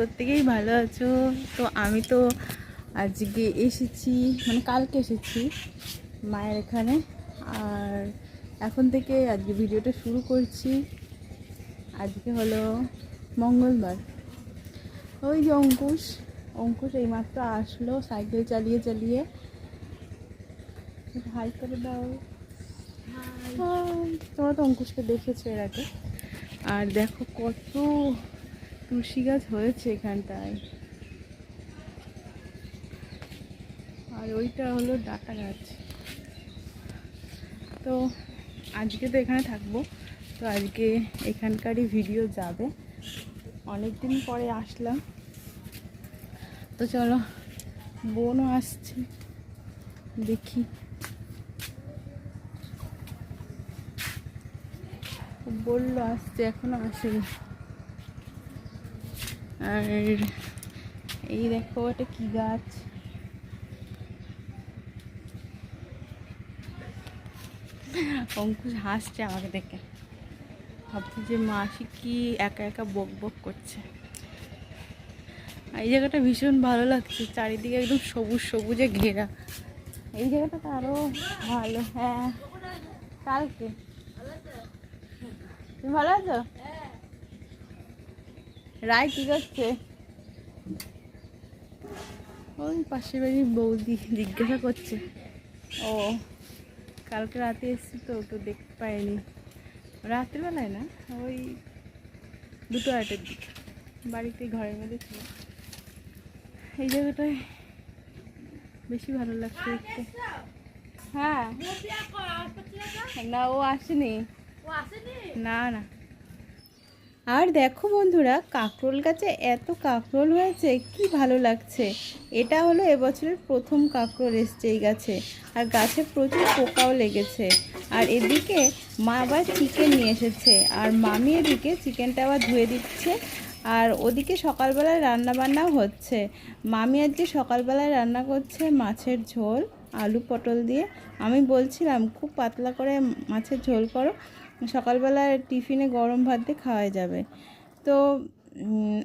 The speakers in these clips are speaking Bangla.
প্রত্যেকেই ভালো আছো? তো আমি তো আজকে এসেছি মানে কালকে এসেছি মায়ের এখানে। আর এখন থেকে আজকে ভিডিওটা শুরু করছি। আজকে হলো মঙ্গলবার। ওই যে অঙ্কুশ অঙ্কুশ এইমাত্র আসলো সাইকেল চালিয়ে চালিয়ে। হাই করে দাও। তোমরা তো অঙ্কুশকে দেখেছ এর আগে। আর দেখো কত তুলসী গাছ হয়েছে এখানটায়। আর ওইটা হলো ডাটা গাছ। তো আজকে তো এখানে থাকব। তো আজকে এখানকারই ভিডিও যাবে। অনেক দিন পরে আসলাম। তো চলো, বোনও আসছে। দেখি। বলল আসছে, এখনও আসেনি। আর এই দেখো, এটা কি গাছ? অঙ্কুশ হাসছে আমাকে দেখে। ভাবছি যে মাসি কি একা একা বক বক করছে। এই জায়গাটা ভীষণ ভালো লাগছে, চারিদিকে একদম সবুজ সবুজে ঘেরা। এই জায়গাটা তো আরও ভালো হ্যাঁ। কালকে। তুমি ভালো আছো? রায় কি করছে ওই পাশের বাড়ির বৌদি জিজ্ঞাসা করছে। ও কালকে রাতে এসেছি তো তো দেখতে পাইনি। রাত্রিবেলায় না ওই দুটো আড়াইটের দিক। বাড়িতে ঘরের মধ্যে ছিল। এই জায়গাটায় বেশি ভালো লাগছে দেখতে। হ্যাঁ। না ও আসেনি? না না। আর দেখো বন্ধুরা, কাঁকরোল গাছে এত কাঁকরোল হয়েছে, কি ভালো লাগছে। এটা হলো এবছরের প্রথম কাঁকরোল এসছে এই গাছে। আর গাছে প্রচুর পোকাও লেগেছে। আর এদিকে মা আবার চিকেন নিয়ে এসেছে। আর মামি এদিকে চিকেনটা আবার ধুয়ে দিচ্ছে। আর ওদিকে সকালবেলায় রান্না বান্নাও হচ্ছে। মামি আজকে সকালবেলায় রান্না করছে মাছের ঝোল, আলু পটল দিয়ে। আমি বলছিলাম, খুব পাতলা করে মাছের ঝোল করো। সকালবেলা টিফিনে গরম ভাত দিয়ে খাওয়া যাবে। তো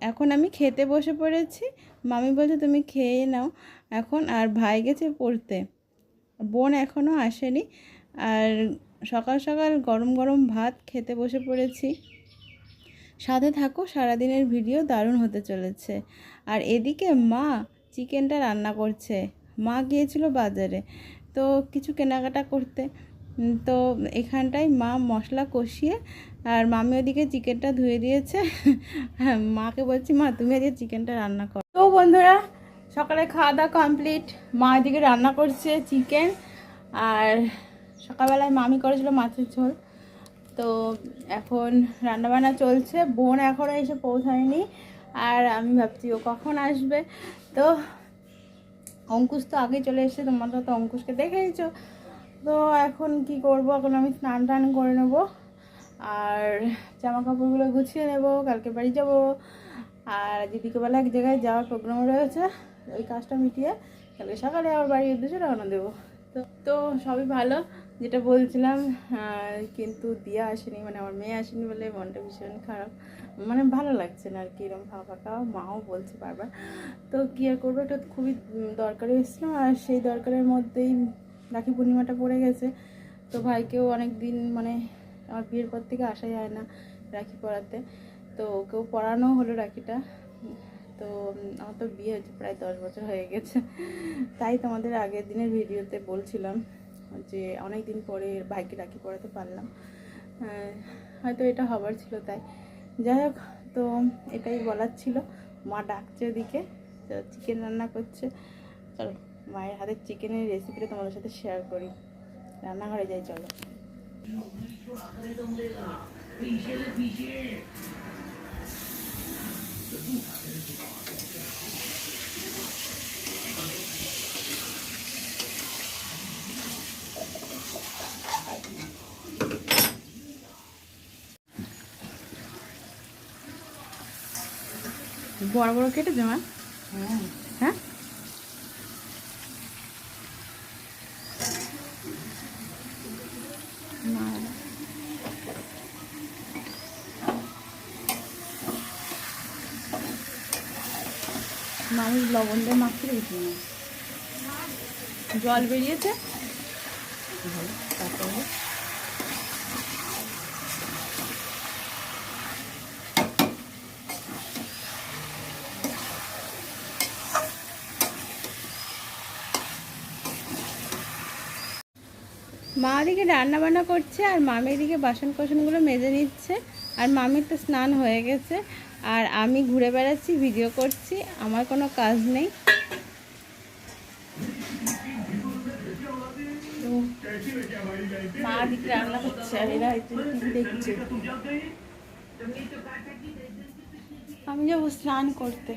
এখন আমি খেতে বসে পড়েছি। মামি বলছে, তুমি খেয়ে নাও এখন। আর ভাই গেছে পড়তে। বোন এখনও আসেনি। আর সকাল সকাল গরম গরম ভাত খেতে বসে পড়েছি। সাথে থাকো, সারাদিনের ভিডিও দারুণ হতে চলেছে। আর এদিকে মা চিকেনটা রান্না করছে। মা গিয়েছিল বাজারে। তো, কিছু কেনাকাটা করতে। তো এখানটায় মা মশলা কষিয়ে আর মামি ওদিকে চিকেনটা ধুয়ে দিয়েছে। মাকে বলছি, মা, তুমি আজকে চিকেনটা রান্না করো। তো বন্ধুরা, সকালে খাওয়া দাওয়া কমপ্লিট মা এদিকে রান্না করছে চিকেন আর সকালবেলায় মামি করেছিল মাছের ঝোল। তো এখন রান্নাবান্না চলছে। বোন এখনও এসে পৌঁছায়নি আর আমি ভাবছি, ও কখন আসবে? তো অঙ্কুশ তো আগে চলে এসেছে, তোমরা তো অঙ্কুশকে দেখেইছো। তো এখন কি করব? এখন আমি স্নান টান করে নেব। আর জামা কাপড়গুলো গুছিয়ে নেব, কালকে বাড়ি যাব। আর আজ বিকেলবেলা এক জায়গায় যাওয়ার প্রোগ্রাম রয়েছে, ওই কাজটা মিটিয়ে কালকে সকালে আবার বাড়ির উদ্দেশ্যে রওনা দেবো। তো তো সবই ভালো, যেটা বলছিলাম কিন্তু দিয়া আসেনি মানে আমার মেয়ে আসেনি বলে মনটা ভীষণ খারাপ। মানে ভালো লাগছে না আর কি এরকম ফাঁকা ফাঁকা, মাও বলছে বারবার। তো কী আর করব, এটা খুবই দরকারি এসেছিলাম আর সেই দরকারের মধ্যেই রাখি পূর্ণিমাটা পড়ে গেছে। তো ভাইকেও অনেক দিন মানে আমার বিয়ের পর থেকে আসা যায় না রাখি পরাতে তো ওকেও পরানো হলো রাখিটা। তো আমার তো বিয়ে হয়েছে, প্রায় দশ বছর হয়ে গেছে। তাই তোমাদের আগের দিনের ভিডিওতে বলছিলাম যে অনেক দিন পরে ভাইকে রাখি পড়াতে পারলাম। হয়তো এটা হবার ছিল তাই। যাই হোক, তো এটাই বলার ছিল। মা ডাকছে ওদিকে চিকেন রান্না করছে। চলো। মায়ের হাতের চিকেনের রেসিপিটা তোমাদের সাথে শেয়ার করি। রান্নাঘরে যাই চলো। বড় বড় কেটেছে মা? হ্যাঁ না মানুষ লবণ দিয়ে মাখতে রেখেছিল না জল বেরিয়েছে। ভালো তারপরে মা বান্না করছে আর মামি এদিকে বাসন কোসনগুলো মেজে নিচ্ছে। আর মামির তো স্নান হয়ে গেছে। আর আমি ঘুরে বেড়াচ্ছি ভিডিও করছি, আমার কোনো কাজ নেই। মা রান্না করছে আর এরা দেখছে। আমি যাব স্নান করতে।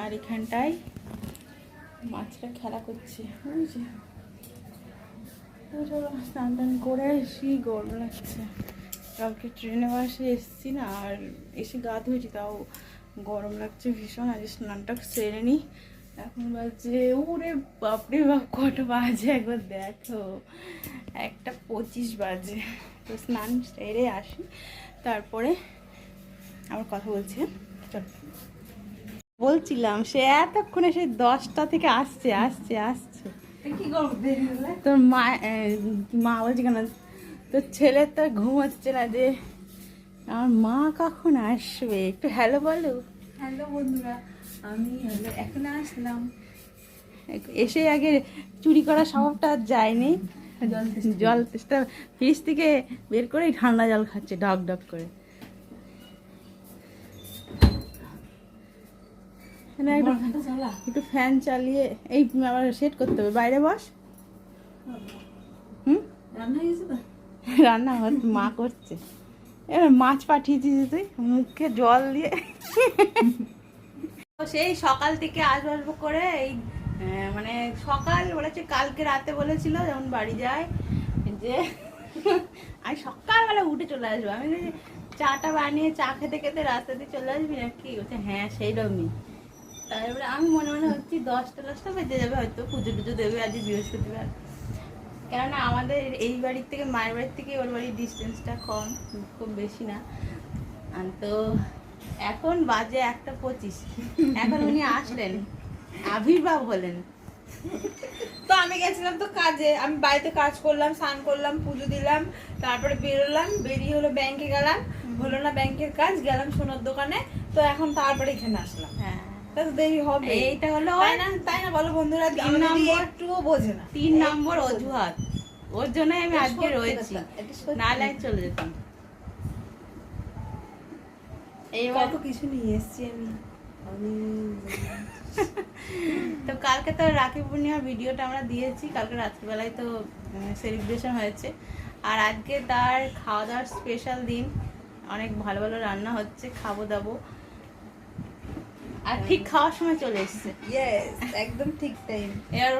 আর এখানটায় মাছটা খেলা করছে। চলো স্নান টান করে আসি গরম লাগছে। কালকে ট্রেনে বাসে এসেছি না আর এসে গা ধুয়েছি তাও গরম লাগছে ভীষণ আজ স্নানটা সেরে নিই এখন বাজে ওরে বাপরে বাপ কটা বাজে একবার দেখো। একটা পঁচিশ বাজে তো স্নান সেরে আসি। তারপরে আমার কথা বলছি হ্যাঁ? চল। বলছিলাম সে এতক্ষণে সে দশটা থেকে আসছে আসছে আসছে। তোর মা মা বলছে কেন তোর ছেলে তো ঘুমোচ্ছে না যে আমার মা কখন আসবে? একটু হ্যালো বলো। হ্যালো বন্ধুরা আমি হলো এখন আসলাম। এসে আগে চুরি করা স্বভাবটা আর যায়নি। জল তেষ্টা। ফ্রিজ থেকে বের করে ঠান্ডা জল খাচ্ছে ডক ডক করে। একটু ফ্যান চালিয়ে এই আবার সেট করতে হবে। বাইরে বস। হুম? রান্না হয়ে গেছে তো? রান্না মা করছে। এবার মাছ পাঠিয়েছিস তুই, মুখে জল দিয়ে। তো সেই সকাল থেকে আসব করে এই মানে সকাল বলেছে কালকে রাতে বলেছিল যখন বাড়ি যায় যে আমি সকালবেলা উঠে চলে আসব। আমি চাটা বানিয়ে চা খেতে খেতে রাস্তা দিয়ে চলে আসবি নাকি? বলছে হ্যাঁ সেইরকমই। তারপরে আমি মনে মনে হচ্ছি দশটা দশটা বেজে যাবে, হয়তো পুজো টুজো দেবে আজ বৃহস্পতিবার। কেননা আমাদের এই বাড়ির থেকে, মায়ের বাড়ির থেকে ওর বাড়ির ডিস্টেন্সটা কম, খুব বেশি না। তো এখন বাজে একটা পঁচিশ। এখন উনি আসলেন, আবির্ভাব হলেন। তো আমি গেছিলাম তো কাজে, আমি বাড়িতে কাজ করলাম, স্নান করলাম, পুজো দিলাম, তারপরে বেরোলাম, বেরিয়ে হলো ব্যাংকে গেলাম, হলো না ব্যাংকের কাজ, গেলাম সোনার দোকানে, তো এখন তারপরে এখানে আসলাম। হ্যাঁ। তা তো দেরি হবে এইটা হলো তাই না? তাই না? বলো বন্ধুরা তিন নম্বর- বোঝে না। তিন নম্বর অজুহাত। ওর জন্যই আমি আজকে রয়েছি। নাহলে চলে যেতাম। এইবার কত কিছু নিয়ে এসেছি আমি। তো কালকে তো রাখি পূর্ণিমার ভিডিওটা আমরা দিয়েছি। কালকে রাত্রিবেলায় তো সেলিব্রেশন হয়েছে। আর আজকে তার খাওয়া দাওয়ার স্পেশাল দিন। অনেক ভালো ভালো রান্না হচ্ছে খাব দাবো। আর ঠিক খাওয়ার সময় চলে এসছে। ইয়েস একদম ঠিক টাইম এর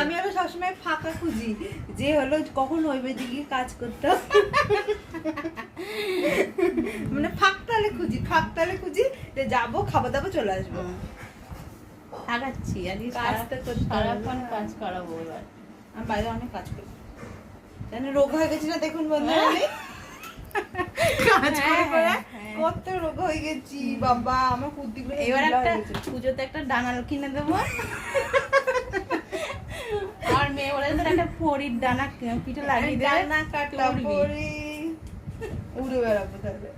আমি আরও সবসময় ফাঁকা খুঁজি যে হলো কখন দিকে কাজ করতে। মানে ফাঁকতালে খুঁজি ফাঁকতালে খুঁজি যে যাব খাবার দাবো চলে আসব। আজকে কাজ করতে সারাক্ষণ করাবো এবার। আমি বাইরে অনেক কাজ করি। জানি রোগ হয়ে গেছি না দেখুন বন্ধুরা। আমি কাজ করে হ্যাঁ, করে হ্যাঁ। কত রোগ হয়ে গেছি বাবা আমার কুর্তিগুলো এবার একটা পুজোতে একটা ডানাল কিনে দেবো। আর মেয়ে বলে তোর একটা ফড়ির ডানা পিঠে লাগিয়ে দেবে ডানা কাটা উড়বি। উড়ে বেড়াবো তাহলে।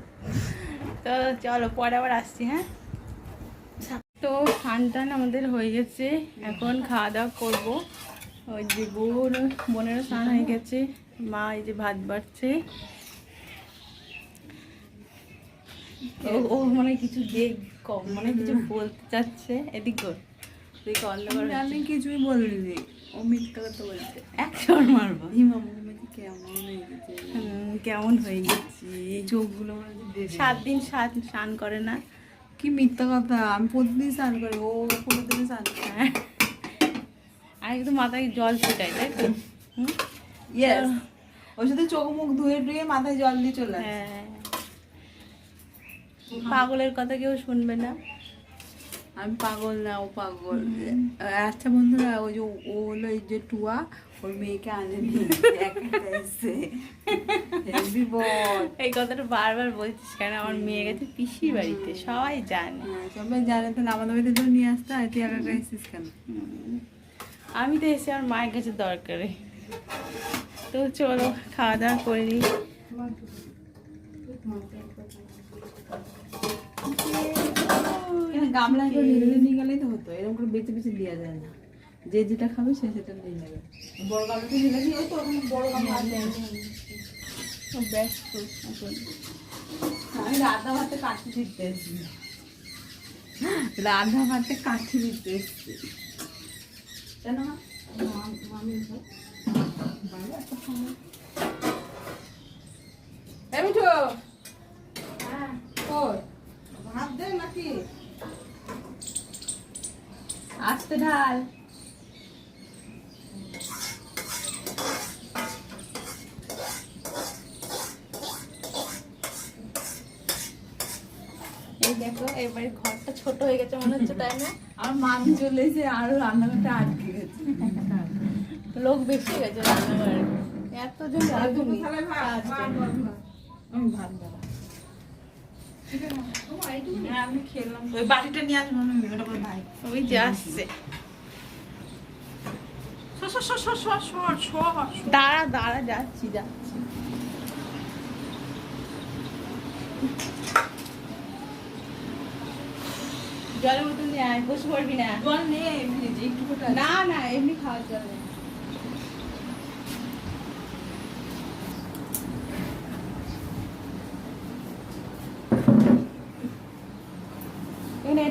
তো চলো পরে আবার আসছি হ্যাঁ? তো স্নান টান আমাদের হয়ে গেছে। এখন খাওয়া দাওয়া করব। ওই যে বোন বোনেরও স্নান হয়ে গেছে। মা এই যে ভাত বাড়ছে। ও ও মানে কিছু দেখ মানে কিছু বলতে চাচ্ছে এদিক কর তুই হচ্ছে। আমি কিছুই বলিনি ও মিথ্যা কথা বলছে। এক শর মারবো কেমন হয়ে গেছে? কেমন হয়ে গেছি? চোখগুলো সাত দিন সাত স্নান করে না। কি মিথ্যা কথা? আমি প্রতিদিন স্নান করি। ও কোনোদিন স্নান করে। হ্যাঁ। আর একটু মাথায় জল ফুটাই তাই তো? হুম? ইয়েস ওর সাথে চোখ মুখ ধুয়ে ধুয়ে মাথায় জল দিয়ে চলে আসে। হ্যাঁ। পাগলের কথা কেউ শুনবে না। আমি পাগল না ও পাগল। আচ্ছা বন্ধুরা ওই যে ও হলো এই যে টুয়া ওর মেয়েকে আনে নিয়ে বল এই কথাটা বারবার বলছিস কেন? আমার মেয়ে গেছে পিসির বাড়িতে সবাই জানে। হ্যাঁ, সবাই জানে। তো আমাদের বাড়িতে তো নিয়ে আসতে হয় তুই একা একা এসেছিস কেন? আমি তো এসে আমার মায়ের কাছে দরকারে। তো চলো খাওয়া দাওয়া করে নিই এখানে গামলায় করে নিয়ে নিয়ে গেলেই তো হতো এরকম করে বেঁচে বেঁচে দেওয়া যায় না। যে যেটা খাবে সে সেটা নিয়ে নেবে। বড় গামলাতে কি ওই তো ওরকম বড় গামলা ব্যস্ত এখন। আমি রাধা ভাতে কাঠি দিতে এসেছি। রাধা ভাতে কাঠি দিতে এসেছি। কেন মামি এসো। একটা সময়। মিঠু। ভাত দে নাকি? আসতে ঢাল। এই দেখো এবারে ঘরটা ছোট হয়ে গেছে মনে হচ্ছে তাই না? আর মামি চলে এসে আরও রান্নাঘরটা আটকে গেছে। লোক বেশি গেছে রান্নাঘরে। এতজন রাঁধুনি আমি ভাত দাও আমি খেলাম ওই বাটিটা নিয়ে আসব আমি ওটা করে ভাই ওই যে আসছে। সর সর সর সর সর সর সর দাঁড়া দাঁড়া যাচ্ছি যাচ্ছি। জলের নিয়ে আয় বসে পড়বি না। জল নে এমনি একটু না না এমনি খাওয়া যাবে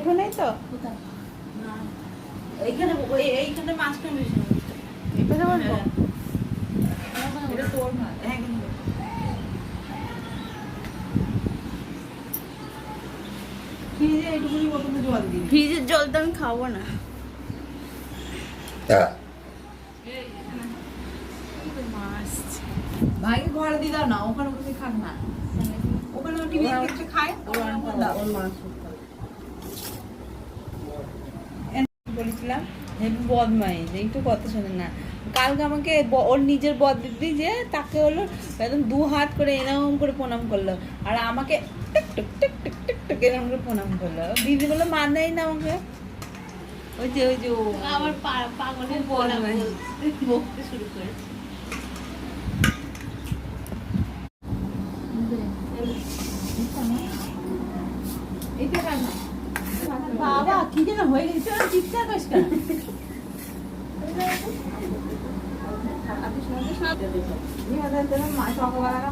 এখানে এঠো তো? এইখানে এইখানে এটা তোর হ্যাঁ জল ফ্রিজের জল তো আমি খাব না। মাছ ভাইকে ঘরে দিয়ে দাও না ওখানে বসে খাক না। ওখানে টিভি খায়? ওখানে দাও বলেছিলাম হেবি বদমাই একটু কথা শোনে না। কালকে আমাকে ওর নিজের বদ দিদি যে তাকে হলো একদম দু হাত করে এরকম করে প্রণাম করল আর আমাকে টিক টিক টিক টিক টিক টিক এরকম করে প্রণাম করল। দিদি বলল মানেই না আমাকে। ওই যে ওই যে আমার পাগলের বলা বকতে শুরু করেছে এইটা রান্না বাবা কি যেন হয়ে গেছে চিৎকার করিস কেন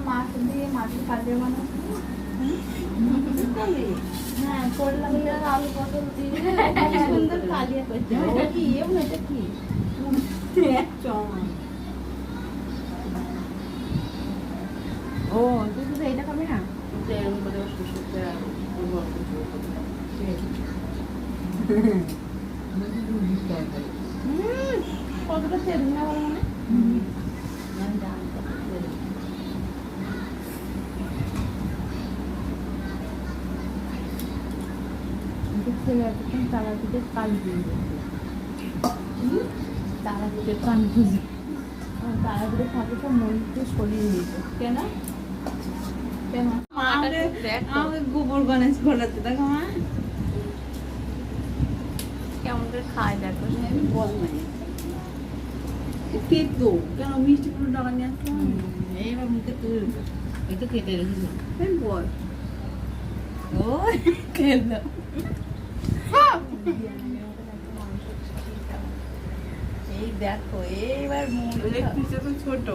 মাছ দিয়ে মাছের কাজে মানে হ্যাঁ করলাম আলু পটল দিয়ে সুন্দর কালিয়া করছে এটা কি এম এটা কি ও তুই শুধু এটা খাবি না হুম, কতটা তেল না বলো মানে তারা দিতে কাল দিয়ে তারা দিতে কান খুঁজি তারা দিতে থাকে তো মনকে সরিয়ে দিত কেন কেন গোবর গণেশ ঘোরাতে দেখো মা। করে খায় দেখো আমি বল নাই তেতো কেন মিষ্টি পুরো টাকা নিয়ে আসলাম এইবার মুখে তুই এই তো কেটে রেখেছি বল। ও খেলো। এই দেখো এইবার মুখ তো ছোট।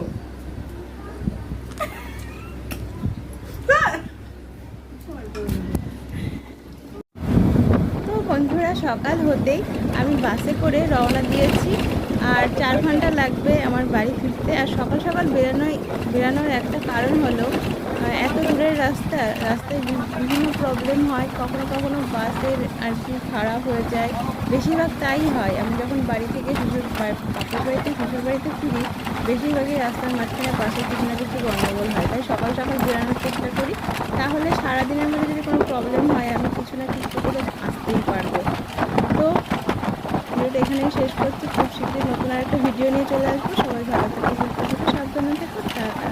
তো বন্ধুরা সকাল হতেই আমি বাসে করে রওনা দিয়েছি আর চার ঘণ্টা লাগবে আমার বাড়ি ফিরতে। আর সকাল সকাল বেরোনোর বেরানোর একটা কারণ হলো এত দূরের রাস্তা, রাস্তায় বিভিন্ন প্রবলেম হয়, কখনো কখনো বাসের আর কি খারাপ হয়ে যায়। বেশিরভাগ তাই হয়। আমি যখন বাড়ি থেকে শ্বশুর বা- বাপের বাড়িতে, শ্বশুর বাড়িতে ফিরি, বেশিরভাগই রাস্তার মাঝখানে বাসের কিছু না কিছু গণ্ডগোল হয়। তাই সকাল সকাল বেরানোর চেষ্টা করি। তাহলে সারাদিনের মধ্যে যদি কোনো প্রবলেম হয়, আমি কিছু না কিছু এখানেই শেষ করছি। খুব শীঘ্রই নতুন আরেকটা ভিডিও নিয়ে চলে আসব। সবাই ভালো থাকে সাবধানে থাকুন টাটা।